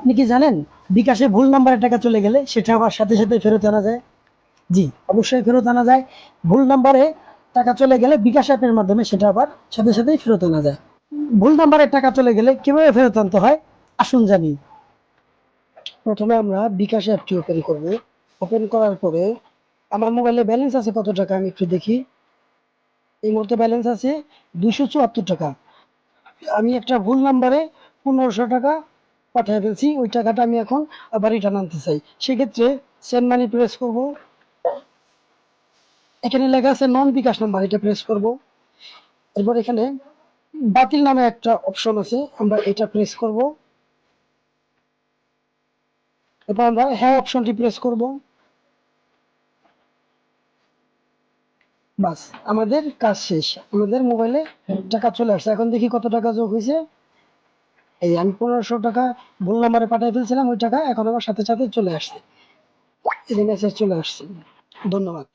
আপনি কি জানেন বিকাশে ভুল নাম্বারে টাকা চলে গেলে সেটা আবার সাথে সাথে ফেরত আনা যায়? জি, অবশ্যই ফেরত আনা যায়। ভুল নাম্বারে টাকা চলে গেলে বিকাশ অ্যাপের মাধ্যমে সেটা আবার সাথে সাথেই ফেরত আনা যায়। ভুল নাম্বারে টাকা চলে গেলে কীভাবে ফেরত আনতে হয়? আসুন জানি। প্রথমে আমরা বিকাশ অ্যাপটি ওপেন করব। ওপেন করার পরে আমার মোবাইলে ব্যালেন্স আছে কত টাকা? আমি একটু দেখি। এই মুহূর্তে ব্যালেন্স আছে দুশো চুয়াত্তর টাকা। আমি একটা ভুল নাম্বারে পনেরোশো টাকা পাঠিয়ে ফেলছি, ওই টাকাটা আমি এখন আবার রিটার্ন আনতে চাই। সেক্ষেত্রে সেন্ড মানি প্রেস করব। এখানে লেখা আছে নন বিকাশ নাম্বার এটা প্রেস করব। এরপর এখানে বাতিল নামে একটা অপশন আছে, আমরা এটা প্রেস করব। এরপর আমরা হ্যাঁ অপশনটি প্রেস করব। বাস, আমাদের কাজ শেষ। আমাদের মোবাইলে টাকা চলে আসছে। এখন দেখি কত টাকা যোগ হয়েছে। এই আমি পনেরোশো টাকা ভুল নাম্বারে পাঠিয়ে ফেলছিলাম, ওই টাকা এখন আমার সাথে সাথে চলে আসছে। এই মেসেজ চলে আসছে। ধন্যবাদ।